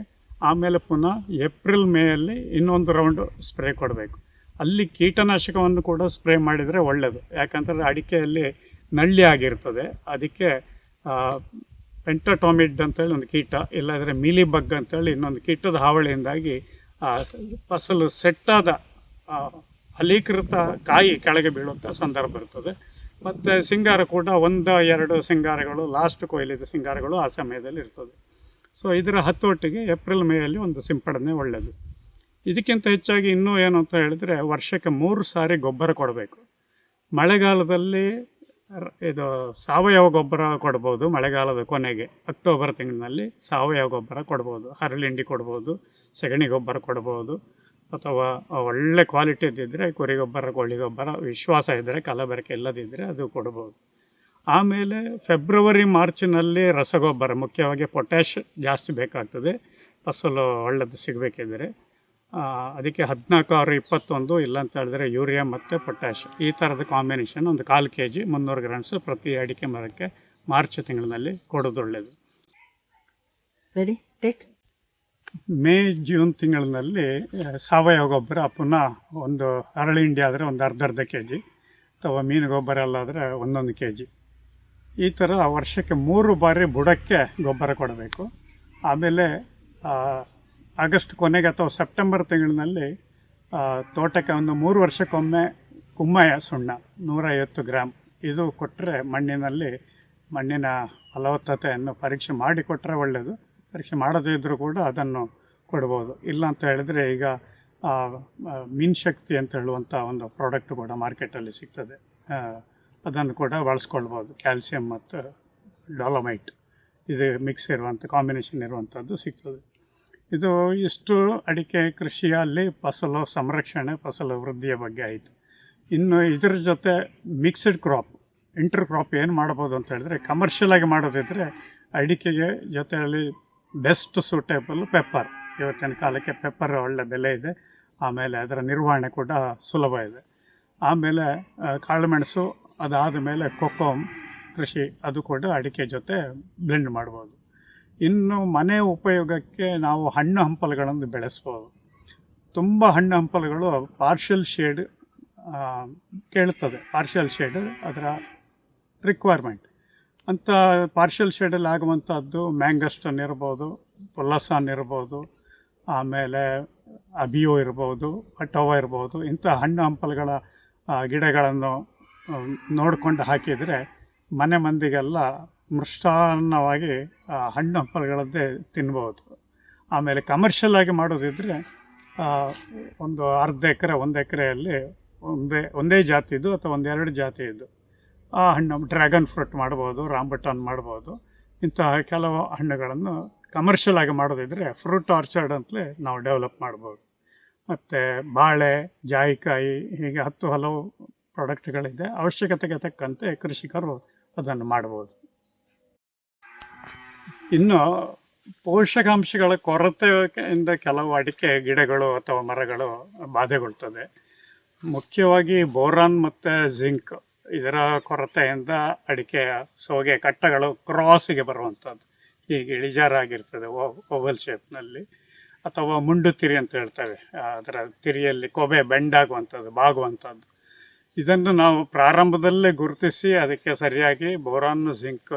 ಆಮೇಲೆ ಪುನಃ ಏಪ್ರಿಲ್ ಮೇಯಲ್ಲಿ ಇನ್ನೊಂದು ರೌಂಡು ಸ್ಪ್ರೇ ಕೊಡಬೇಕು. ಅಲ್ಲಿ ಕೀಟನಾಶಕವನ್ನು ಕೂಡ ಸ್ಪ್ರೇ ಮಾಡಿದರೆ ಒಳ್ಳೆಯದು ಯಾಕಂದರೆ ಅಡಿಕೆಯಲ್ಲಿ ನಳ್ಳಿ ಆಗಿರ್ತದೆ. ಅದಕ್ಕೆ ಪೆಂಟಟೋಮಿಡ್ ಅಂತೇಳಿ ಒಂದು ಕೀಟ, ಇಲ್ಲಾಂದರೆ ಮೀಲಿ ಬಗ್ ಅಂತೇಳಿ ಇನ್ನೊಂದು ಕೀಟದ ಹಾವಳಿಯಿಂದಾಗಿ ಆ ಫಸಲು ಸೆಟ್ಟಾದ ಫಲೀಕೃತ ಕಾಯಿ ಕೆಳಗೆ ಬೀಳುವಂಥ ಸಂದರ್ಭ ಇರ್ತದೆ ಮತ್ತು ಸಿಂಗಾರ ಕೂಡ ಒಂದು, ಎರಡು ಸಿಂಗಾರಗಳು ಲಾಸ್ಟ್ ಕೊಯ್ಲಿದ ಸಿಂಗಾರಗಳು ಆ ಸಮಯದಲ್ಲಿ ಇರ್ತದೆ. ಸೊ ಇದರ ಹತ್ತೊಟ್ಟಿಗೆ ಏಪ್ರಿಲ್ ಮೇಯಲ್ಲಿ ಒಂದು ಸಿಂಪಡಣೆ ಒಳ್ಳೆಯದು ಇದಕ್ಕಿಂತ ಹೆಚ್ಚಾಗಿ ಇನ್ನೂ ಏನು ಅಂತ ಹೇಳಿದರೆ ವರ್ಷಕ್ಕೆ ಮೂರು ಸಾರಿ ಗೊಬ್ಬರ ಕೊಡಬೇಕು. ಮಳೆಗಾಲದಲ್ಲಿ ಇದು ಸಾವಯವ ಗೊಬ್ಬರ ಕೊಡ್ಬೋದು ಮಳೆಗಾಲದ ಕೊನೆಗೆ. ಅಕ್ಟೋಬರ್ ತಿಂಗಳಿನಲ್ಲಿ ಸಾವಯವ ಗೊಬ್ಬರ ಕೊಡ್ಬೋದು. ಹರಳಿಂಡಿ ಕೊಡ್ಬೋದು, ಸಗಣಿ ಗೊಬ್ಬರ ಕೊಡ್ಬೋದು, ಅಥವಾ ಒಳ್ಳೆ ಕ್ವಾಲಿಟಿದಿದ್ದರೆ ಕುರಿ ಗೊಬ್ಬರ, ಕೋಳಿ ಗೊಬ್ಬರ, ವಿಶ್ವಾಸ ಇದ್ದರೆ ಕಲಬೆರಕೆ ಇಲ್ಲದಿದ್ದರೆ ಅದು ಕೊಡ್ಬೋದು. ಆಮೇಲೆ ಫೆಬ್ರವರಿ ಮಾರ್ಚ್ನಲ್ಲಿ ರಸಗೊಬ್ಬರ, ಮುಖ್ಯವಾಗಿ ಪೊಟ್ಯಾಶ್ ಜಾಸ್ತಿ ಬೇಕಾಗ್ತದೆ. ಫಸಲು ಒಳ್ಳೆಯದು ಸಿಗಬೇಕಿದ್ರೆ ಅದಕ್ಕೆ ಹದಿನಾಲ್ಕು ಆರು ಇಪ್ಪತ್ತೊಂದು ಇಲ್ಲ ಅಂತ ಹೇಳಿದ್ರೆ ಯೂರಿಯಾ ಮತ್ತು ಪೊಟ್ಯಾಶ್ ಈ ಥರದ ಕಾಂಬಿನೇಷನ್ ಒಂದು ಕಾಲು ಕೆ ಜಿ ಮುನ್ನೂರು ಗ್ರಾಮ್ಸ್ ಪ್ರತಿ ಅಡಿಕೆ ಮರಕ್ಕೆ ಮಾರ್ಚ್ ತಿಂಗಳಿನಲ್ಲಿ ಕೊಡೋದು ಒಳ್ಳೆಯದು ರೆಡಿ ಟೇಕ್ ಮೇ ಜೂನ್ ತಿಂಗಳಿನಲ್ಲಿ ಸಾವಯವ ಗೊಬ್ಬರ ಪುನಃ ಒಂದು ಅರಳಿ ಹಿಂಡಿ ಆದರೆ ಒಂದು ಅರ್ಧ ಅರ್ಧ ಕೆ ಜಿ ಅಥವಾ ಮೀನು ಗೊಬ್ಬರ ಎಲ್ಲಾದರೆ ಒಂದೊಂದು ಕೆ ಜಿ ಈ ಥರ ವರ್ಷಕ್ಕೆ ಮೂರು ಬಾರಿ ಬುಡಕ್ಕೆ ಗೊಬ್ಬರ ಕೊಡಬೇಕು. ಆಮೇಲೆ ಆಗಸ್ಟ್ ಕೊನೆಗೆ ಅಥವಾ ಸೆಪ್ಟೆಂಬರ್ ತಿಂಗಳಿನಲ್ಲಿ ತೋಟಕ್ಕೆ ಒಂದು ಮೂರು ವರ್ಷಕ್ಕೊಮ್ಮೆ ಕುಮ್ಮಯ ಸುಣ್ಣ ನೂರೈವತ್ತು ಗ್ರಾಮ್ ಇದು ಕೊಟ್ಟರೆ ಮಣ್ಣಿನಲ್ಲಿ ಮಣ್ಣಿನ ಫಲವತ್ತತೆಯನ್ನು ಪರೀಕ್ಷೆ ಮಾಡಿ ಕೊಟ್ಟರೆ ಒಳ್ಳೆಯದು ಪರೀಕ್ಷೆ ಮಾಡದೇ ಇದ್ದರೂ ಕೂಡ ಅದನ್ನು ಕೊಡ್ಬೋದು. ಇಲ್ಲ ಅಂತ ಹೇಳಿದರೆ ಈಗ ಮೀನ್ ಶಕ್ತಿ ಅಂತ ಹೇಳುವಂಥ ಒಂದು ಪ್ರಾಡಕ್ಟ್ ಕೂಡ ಮಾರ್ಕೆಟಲ್ಲಿ ಸಿಗ್ತದೆ. ಅದನ್ನು ಕೂಡ ಬಳಸ್ಕೊಳ್ಬೋದು. ಕ್ಯಾಲ್ಸಿಯಂ ಮತ್ತು ಡಾಲಮೈಟ್ ಇದು ಮಿಕ್ಸ್ ಇರುವಂಥ ಕಾಂಬಿನೇಷನ್ ಇರುವಂಥದ್ದು ಸಿಗ್ತದೆ. ಇದು ಇಷ್ಟು ಅಡಿಕೆ ಕೃಷಿಯಲ್ಲಿ ಫಸಲು ಸಂರಕ್ಷಣೆ, ಫಸಲು ವೃದ್ಧಿಯ ಬಗ್ಗೆ ಆಯಿತು. ಇನ್ನು ಇದ್ರ ಜೊತೆ ಮಿಕ್ಸ್ಡ್ ಕ್ರಾಪ್ ಇಂಟರ್ ಕ್ರಾಪ್ ಏನು ಮಾಡ್ಬೋದು ಅಂತ ಹೇಳಿದ್ರೆ ಕಮರ್ಷಿಯಲ್ ಆಗಿ ಮಾಡೋದಿದ್ರೆ ಅಡಿಕೆಗೆ ಜೊತೆಯಲ್ಲಿ ಬೆಸ್ಟ್ ಸೂಟೇಬಲ್ ಪೆಪ್ಪರ್ ಇವತ್ತಿನ ಕಾಲಕ್ಕೆ ಪೆಪ್ಪರ್ ಒಳ್ಳೆ ಬೆಲೆ ಇದೆ. ಆಮೇಲೆ ಅದರ ನಿರ್ವಹಣೆ ಕೂಡ ಸುಲಭ ಇದೆ. ಆಮೇಲೆ ಕಾಳುಮೆಣಸು ಅದಾದ ಮೇಲೆ ಕೊಕ್ಕೋಮ್ ಕೃಷಿ ಅದು ಕೂಡ ಅಡಿಕೆ ಜೊತೆ ಬ್ಲೆಂಡ್ ಮಾಡ್ಬೋದು. ಇನ್ನು ಮನೆ ಉಪಯೋಗಕ್ಕೆ ನಾವು ಹಣ್ಣು ಹಂಪಲುಗಳನ್ನು ಬೆಳೆಸ್ಬೋದು. ತುಂಬ ಹಣ್ಣು ಹಂಪಲುಗಳು ಪಾರ್ಷಿಯಲ್ ಶೇಡ್ ಕೇಳುತ್ತದೆ. ಪಾರ್ಷಿಯಲ್ ಶೇಡ್ ಅದರ ರಿಕ್ವೈರ್ಮೆಂಟ್ ಅಂತ ಪಾರ್ಷಿಯಲ್ ಶೇಡಲ್ಲಿ ಆಗುವಂಥದ್ದು ಮ್ಯಾಂಗಸ್ಟನ್ ಇರ್ಬೋದು ಪೊಲ್ಲಸಾನ್ ಇರ್ಬೋದು, ಆಮೇಲೆ ಅಬಿಯೋ ಇರ್ಬೋದು ಪಟೋವ ಇರ್ಬೋದು, ಇಂಥ ಹಣ್ಣು ಹಂಪಲುಗಳ ಗಿಡಗಳನ್ನು ನೋಡಿಕೊಂಡು ಹಾಕಿದರೆ ಮನೆ ಮಂದಿಗೆಲ್ಲ ಮೃಷ್ಟಾನ್ನವಾಗಿ ಹಣ್ಣು ಹಂಪಲುಗಳದ್ದೇ ತಿನ್ಬೋದು. ಆಮೇಲೆ ಕಮರ್ಷಿಯಲ್ ಆಗಿ ಮಾಡೋದಿದ್ರೆ ಒಂದು ಅರ್ಧ ಎಕರೆ, ಒಂದು ಎಕರೆಯಲ್ಲಿ ಒಂದೇ ಒಂದೇ ಜಾತಿದು ಅಥವಾ ಒಂದೆರಡು ಜಾತಿಯದ್ದು ಆ ಹಣ್ಣು ಡ್ರ್ಯಾಗನ್ ಫ್ರೂಟ್ ಮಾಡ್ಬೋದು, ರಾಂಬಟನ್ ಮಾಡ್ಬೋದು. ಇಂತಹ ಕೆಲವು ಹಣ್ಣುಗಳನ್ನು ಕಮರ್ಷಿಯಲ್ ಆಗಿ ಮಾಡೋದಿದ್ರೆ ಫ್ರೂಟ್ ಆರ್ಚರ್ಡ್ ಅಂತಲೇ ನಾವು ಡೆವಲಪ್ ಮಾಡ್ಬೋದು. ಮತ್ತು ಬಾಳೆ, ಜಾಯಿಕಾಯಿ, ಹೀಗೆ ಹತ್ತು ಹಲವು ಪ್ರಾಡಕ್ಟ್ಗಳಿದೆ ಅವಶ್ಯಕತೆಗೆ ತಕ್ಕಂತೆ ಕೃಷಿಕರು ಅದನ್ನು ಮಾಡ್ಬೋದು. ಇನ್ನು ಪೋಷಕಾಂಶಗಳ ಕೊರತೆಯಿಂದ ಕೆಲವು ಅಡಿಕೆ ಗಿಡಗಳು ಅಥವಾ ಮರಗಳು ಬಾಧೆಗೊಳ್ತದೆ. ಮುಖ್ಯವಾಗಿ ಬೋರಾನ್ ಮತ್ತು ಜಿಂಕ್ ಇದರ ಕೊರತೆಯಿಂದ ಅಡಿಕೆಯ ಸೋಗೆ ಕಟ್ಟಗಳು ಕ್ರಾಸಿಗೆ ಬರುವಂಥದ್ದು. ಹೀಗೆ ಇಳಿಜಾರಾಗಿರ್ತದೆ ಓವಲ್ ಶೇಪ್ನಲ್ಲಿ. ಅಥವಾ ಮುಂಡು ತಿರಿ ಅಂತ ಹೇಳ್ತೇವೆ. ಅದರ ತಿರಿಯಲ್ಲಿ ಕೊಬೆ ಬೆಂಡಾಗುವಂಥದ್ದು, ಬಾಗುವಂಥದ್ದು. ಇದನ್ನು ನಾವು ಪ್ರಾರಂಭದಲ್ಲೇ ಗುರುತಿಸಿ ಅದಕ್ಕೆ ಸರಿಯಾಗಿ ಬೋರಾನ್, ಜಿಂಕ್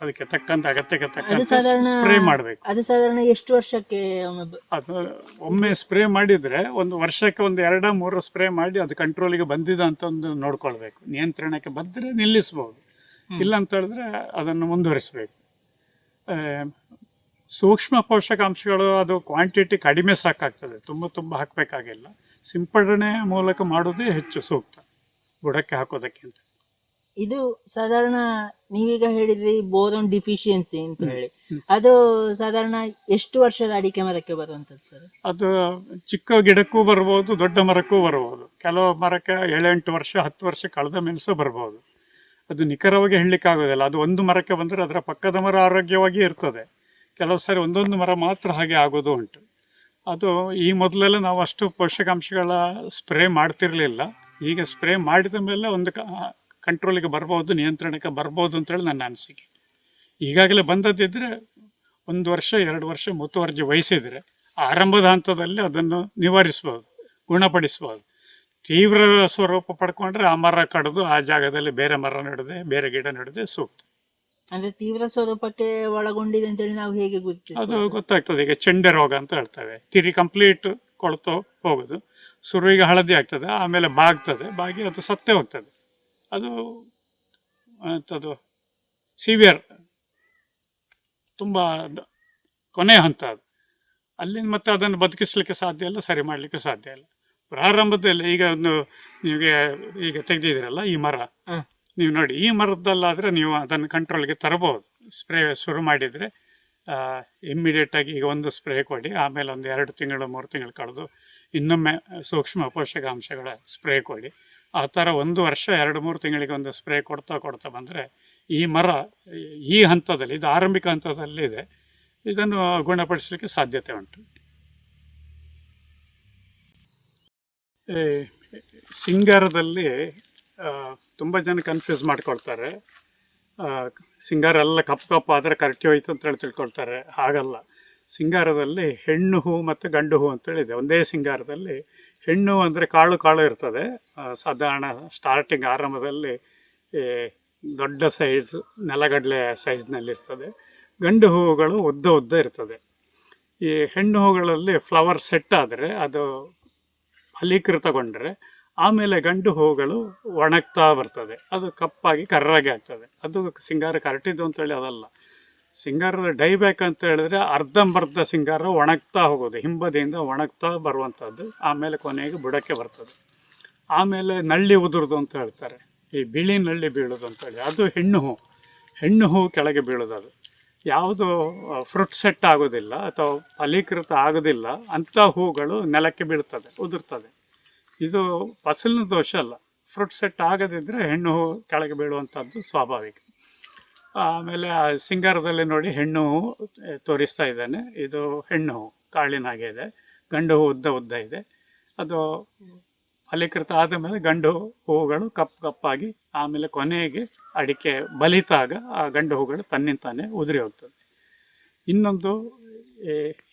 ಅದಕ್ಕೆ ತಕ್ಕಂತ ಅಗತ್ಯಕ್ಕೆ ಅದು ತಕ್ಕಂತೆ ಸಾಧಾರಣ ಸ್ಪ್ರೇ ಮಾಡಬೇಕು. ಅದು ಸಾಧಾರಣ ಎಷ್ಟು ವರ್ಷಕ್ಕೆ ಒಮ್ಮೆ ಬ- ಅದು ಒಮ್ಮೆ ಸ್ಪ್ರೇ ಮಾಡಿದ್ರೆ ಒಂದು ವರ್ಷಕ್ಕೆ ಒಂದು ಎರಡ ಮೂರು ಸ್ಪ್ರೇ ಮಾಡಿ ಅದು ಕಂಟ್ರೋಲಿಗೆ ಬಂದಿದೆ ಅಂತ ಒಂದು ನೋಡ್ಕೊಳ್ಬೇಕು. ನಿಯಂತ್ರಣಕ್ಕೆ ಬಂದರೆ ನಿಲ್ಲಿಸ್ಬೋದು. ಇಲ್ಲ ಅಂತ ಹೇಳಿದ್ರೆ ಅದನ್ನು ಮುಂದುವರಿಸಬೇಕು. ಸೂಕ್ಷ್ಮ ಪೋಷಕಾಂಶಗಳು ಅದು ಕ್ವಾಂಟಿಟಿ ಕಡಿಮೆ ಸಾಕಾಗ್ತದೆ. ತುಂಬ ತುಂಬ ಹಾಕಬೇಕಾಗಿಲ್ಲ. ಸಿಂಪಡಣೆ ಮೂಲಕ ಮಾಡೋದೇ ಹೆಚ್ಚು ಸೂಕ್ತ. ಬುಡಕ್ಕೆ ಹಾಕೋದಕ್ಕಿಂತ. ಇದು ಸಾಧಾರಣ ನೀವೀಗ ಹೇಳಿದ್ರಿ ಬೋರೋನ್ ಡಿಫಿಶಿಯನ್ಸಿ ಅಂತ ಹೇಳಿ. ಅದು ಸಾಧಾರಣ ಎಷ್ಟು ವರ್ಷದ ಅಡಿಕೆ ಮರಕ್ಕೆ ಬರುವಂತದ್ದು ಸರ್? ಅದು ಚಿಕ್ಕ ಗಿಡಕ್ಕೂ ಬರ್ಬೋದು ದೊಡ್ಡ ಮರಕ್ಕೂ ಬರ್ಬೋದು. ಕೆಲವು ಮರಕ್ಕೆ ಏಳೆಂಟು ವರ್ಷ ಹತ್ತು ವರ್ಷ ಕಳೆದ ಮೆಣಸು ಬರ್ಬೋದು. ಅದು ನಿಖರವಾಗಿ ಹೇಳಲಿಕ್ಕಾಗೋದಿಲ್ಲ. ಅದು ಒಂದು ಮರಕ್ಕೆ ಬಂದರೆ ಅದರ ಪಕ್ಕದ ಮರ ಆರೋಗ್ಯವಾಗಿ ಇರ್ತದೆ. ಕೆಲವು ಸಾರಿ ಒಂದೊಂದು ಮರ ಮಾತ್ರ ಹಾಗೆ ಆಗೋದು ಉಂಟು. ಅದು ಈ ಮೊದಲೆಲ್ಲ ನಾವು ಅಷ್ಟು ಪೋಷಕಾಂಶಗಳ ಸ್ಪ್ರೇ ಮಾಡ್ತಿರಲಿಲ್ಲ. ಈಗ ಸ್ಪ್ರೇ ಮಾಡಿದ ಮೇಲೆ ಒಂದು ಕಂಟ್ರೋಲಿಗೆ ಬರ್ಬೋದು ನಿಯಂತ್ರಣಕ್ಕೆ ಬರ್ಬೋದು ಅಂತೇಳಿ ನನ್ನ ಅನಿಸಿಕೆ. ಈಗಾಗಲೇ ಬಂದದ್ದಿದ್ದರೆ ಒಂದು ವರ್ಷ ಎರಡು ವರ್ಷ ಮುತುವರ್ಜಿ ವಹಿಸಿದರೆ ಆರಂಭದ ಹಂತದಲ್ಲಿ ಅದನ್ನು ನಿವಾರಿಸ್ಬೋದು ಗುಣಪಡಿಸ್ಬೋದು. ತೀವ್ರ ಸ್ವರೂಪ ಪಡ್ಕೊಂಡ್ರೆ ಆ ಮರ ಕಡಿದು ಆ ಜಾಗದಲ್ಲಿ ಬೇರೆ ಮರ ನೆಡದೆ ಬೇರೆ ಗಿಡ ನಡೆದೆ ಸೂಕ್ತ ಅಂದ್ರೆ ತೀವ್ರ ಸ್ವರೂಪಕ್ಕೆ ಒಳಗೊಂಡಿದೆ ಅಂತೇಳಿ ನಾವು ಹೇಗೆ ಅದು ಗೊತ್ತಾಗ್ತದೆ ಈಗ ಚೆಂಡೆ ರೋಗ ಅಂತ ಹೇಳ್ತೇವೆ. ತಿರಿ ಕಂಪ್ಲೀಟ್ ಕೊಳ್ತು ಹೋಗೋದು. ಸುರುವಿಗೆ ಹಳದಿ ಆಗ್ತದೆ ಆಮೇಲೆ ಬಾಗ್ತದೆ ಬಾಗಿ ಅದು ಸತ್ತೇ ಹೋಗ್ತದೆ. ಅದು ಅಂಥದ್ದು ಸಿವಿಯರ್ ತುಂಬ ಕೊನೆ ಕೊನೆಯ ಹಂತ ಅದು. ಅಲ್ಲಿಂದ ಮತ್ತೆ ಅದನ್ನು ಬದುಕಿಸಲಿಕ್ಕೆ ಸಾಧ್ಯ ಇಲ್ಲ ಸರಿ ಮಾಡಲಿಕ್ಕೆ ಸಾಧ್ಯ ಇಲ್ಲ. ಪ್ರಾರಂಭದಲ್ಲಿ ಈಗ ಒಂದು ನಿಮಗೆ ಈಗ ತೆಗೆದಿದ್ದೀರಲ್ಲ ಈ ಮರ. ನೀವು ನೋಡಿ ಈ ಮರದಲ್ಲಾದರೆ ನೀವು ಅದನ್ನು ಕಂಟ್ರೋಲ್ಗೆ ತರಬಹುದು. ಸ್ಪ್ರೇ ಶುರು ಮಾಡಿದರೆ ಇಮ್ಮಿಡಿಯೇಟಾಗಿ ಈಗ ಒಂದು ಸ್ಪ್ರೇ ಕೊಡಿ ಆಮೇಲೆ ಒಂದು ಎರಡು ತಿಂಗಳು ಮೂರು ತಿಂಗಳು ಕಳೆದು ಇನ್ನೊಮ್ಮೆ ಸೂಕ್ಷ್ಮ ಪೋಷಕಾಂಶಗಳ ಸ್ಪ್ರೇ ಕೊಡಿ. ಆ ಥರ ಒಂದು ವರ್ಷ, ಎರಡು, ಮೂರು ತಿಂಗಳಿಗೆ ಒಂದು ಸ್ಪ್ರೇ ಕೊಡ್ತಾ ಕೊಡ್ತಾ ಬಂದರೆ ಈ ಮರ, ಈ ಹಂತದಲ್ಲಿ, ಇದು ಆರಂಭಿಕ ಹಂತದಲ್ಲಿದೆ, ಇದನ್ನು ಗುಣಪಡಿಸಲಿಕ್ಕೆ ಸಾಧ್ಯತೆ ಉಂಟು. ಸಿಂಗಾರದಲ್ಲಿ ತುಂಬ ಜನ ಕನ್ಫ್ಯೂಸ್ ಮಾಡ್ಕೊಳ್ತಾರೆ. ಸಿಂಗಾರ ಎಲ್ಲ ಕಪ್ಪು ಕಪ್ಪು ಆದರೆ ಕರಟಿ ಹೋಯ್ತು ಅಂತೇಳಿ ತಿಳ್ಕೊಳ್ತಾರೆ. ಹಾಗಲ್ಲ. ಸಿಂಗಾರದಲ್ಲಿ ಹೆಣ್ಣು ಹೂ ಮತ್ತು ಗಂಡು ಹೂ ಅಂತೇಳಿದೆ ಒಂದೇ ಸಿಂಗಾರದಲ್ಲಿ ಹೆಣ್ಣು ಅಂದರೆ ಕಾಳು ಕಾಳು ಇರ್ತದೆ. ಸಾಧಾರಣ ಸ್ಟಾರ್ಟಿಂಗ್ ಆರಂಭದಲ್ಲಿ ದೊಡ್ಡ ಸೈಜ್ ನೆಲಗಡಲೆ ಸೈಜ್ನಲ್ಲಿರ್ತದೆ ಗಂಡು ಹೂವುಗಳು ಉದ್ದ ಉದ್ದ ಇರ್ತದೆ. ಈ ಹೆಣ್ಣು ಹೂಗಳಲ್ಲಿ ಫ್ಲವರ್ ಸೆಟ್ ಆದರೆ ಅದು ಫಲೀಕೃತಗೊಂಡರೆ ಆಮೇಲೆ ಗಂಡು ಹೂಗಳು ಒಣಗ್ತಾ ಬರ್ತದೆ. ಅದು ಕಪ್ಪಾಗಿ ಕರ್ರಾಗಿ ಆಗ್ತದೆ. ಅದು ಸಿಂಗಾರ ಕರಟಿದ್ದು ಅಂತೇಳಿ ಅದಲ್ಲ. ಸಿಂಗಾರದ ಡೈ ಬ್ಯಾಕ್ ಅಂತ ಹೇಳಿದ್ರೆ ಅರ್ಧಂಬರ್ಧ ಸಿಂಗಾರ ಒಣಗ್ತಾ ಹೋಗೋದು, ಹಿಂಬದಿಯಿಂದ ಒಣಗ್ತಾ ಬರುವಂಥದ್ದು, ಆಮೇಲೆ ಕೊನೆಗೆ ಬುಡಕ್ಕೆ ಬರ್ತದೆ. ಆಮೇಲೆ ನಳ್ಳಿ ಉದುರುದು ಅಂತ ಹೇಳ್ತಾರೆ. ಈ ಬಿಳಿ ನಳ್ಳಿ ಬೀಳೋದು ಅಂತೇಳಿ ಅದು ಹೆಣ್ಣು ಹೂ ಹೆಣ್ಣು ಹೂ ಕೆಳಗೆ ಬೀಳೋದು ಅದು. ಯಾವುದು ಫ್ರೂಟ್ ಸೆಟ್ ಆಗೋದಿಲ್ಲ ಅಥವಾ ಫಲೀಕೃತ ಆಗೋದಿಲ್ಲ, ಅಂಥ ಹೂಗಳು ನೆಲಕ್ಕೆ ಬೀಳ್ತದೆ, ಉದುರ್ತದೆ. ಇದು ಫಸಲಿನ ದೋಷ ಅಲ್ಲ. ಫ್ರೂಟ್ ಸೆಟ್ ಆಗದಿದ್ದರೆ ಹೆಣ್ಣು ಹೂ ಕೆಳಗೆ ಬೀಳುವಂಥದ್ದು ಸ್ವಾಭಾವಿಕ. ಆಮೇಲೆ ಆ ಸಿಂಗಾರದಲ್ಲಿ ನೋಡಿ ಹೆಣ್ಣು ಹೂವು ತೋರಿಸ್ತಾ ಇದ್ದಾನೆ. ಇದು ಹೆಣ್ಣು ಹೂವು ಕಾಳಿನ ಹಾಗೆ ಇದೆ. ಗಂಡು ಹೂವು ಉದ್ದ ಉದ್ದ ಇದೆ. ಅದು ಫಲೀಕೃತ ಆದ ಮೇಲೆ ಗಂಡು ಹೂವುಗಳು ಕಪ್ಪು ಕಪ್ಪಾಗಿ ಆಮೇಲೆ ಕೊನೆಗೆ ಅಡಿಕೆ ಬಲಿತಾಗ ಆ ಗಂಡು ಹೂಗಳು ತನ್ನಿಂತಾನೆ ಉದುರಿ ಹೋಗ್ತದೆ. ಇನ್ನೊಂದು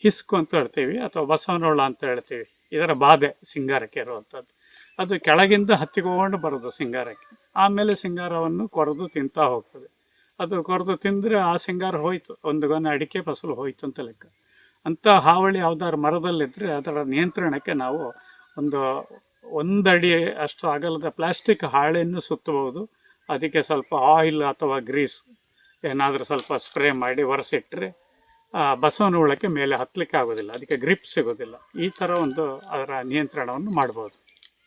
ಹಿಸ್ಕು ಅಂತ ಹೇಳ್ತೀವಿ ಅಥವಾ ಬಸವನೋಳ ಅಂತ ಹೇಳ್ತೀವಿ. ಇದರ ಬಾಧೆ ಸಿಂಗಾರಕ್ಕೆ ಇರುವಂಥದ್ದು. ಅದು ಕೆಳಗಿಂದ ಹತ್ತಿಕೊಂಡು ಬರೋದು ಸಿಂಗಾರಕ್ಕೆ. ಆಮೇಲೆ ಸಿಂಗಾರವನ್ನು ಕೊರೆದು ತಿಂತಾ ಹೋಗ್ತದೆ. ಅದು ಕೊರೆದು ತಿಂದರೆ ಆ ಸಿಂಗಾರ ಹೋಯ್ತು. ಒಂದು ಗೊನೆ ಅಡಿಕೆ ಫಸಲು ಹೋಯ್ತು ಅಂತ ಲೆಕ್ಕ. ಅಂಥ ಹಾವಳಿ ಯಾವ್ದಾದ್ರು ಮರದಲ್ಲಿದ್ದರೆ ಅದರ ನಿಯಂತ್ರಣಕ್ಕೆ ನಾವು ಒಂದು ಒಂದಡಿ ಅಷ್ಟು ಅಗಲದ ಪ್ಲಾಸ್ಟಿಕ್ ಹಾಳೆಯನ್ನು ಸುತ್ತಬಹುದು. ಅದಕ್ಕೆ ಸ್ವಲ್ಪ ಆಯಿಲ್ ಅಥವಾ ಗ್ರೀಸ್ ಏನಾದರೂ ಸ್ವಲ್ಪ ಸ್ಪ್ರೇ ಮಾಡಿ ಒರೆಸಿಟ್ಟರೆ ಬಸವನ ಹುಳಕ್ಕೆ ಮೇಲೆ ಹತ್ತಲಿಕ್ಕೆ ಆಗೋದಿಲ್ಲ ಅದಕ್ಕೆ ಗ್ರಿಪ್ ಸಿಗೋದಿಲ್ಲ. ಈ ಥರ ಒಂದು ಅದರ ನಿಯಂತ್ರಣವನ್ನು ಮಾಡ್ಬೋದು.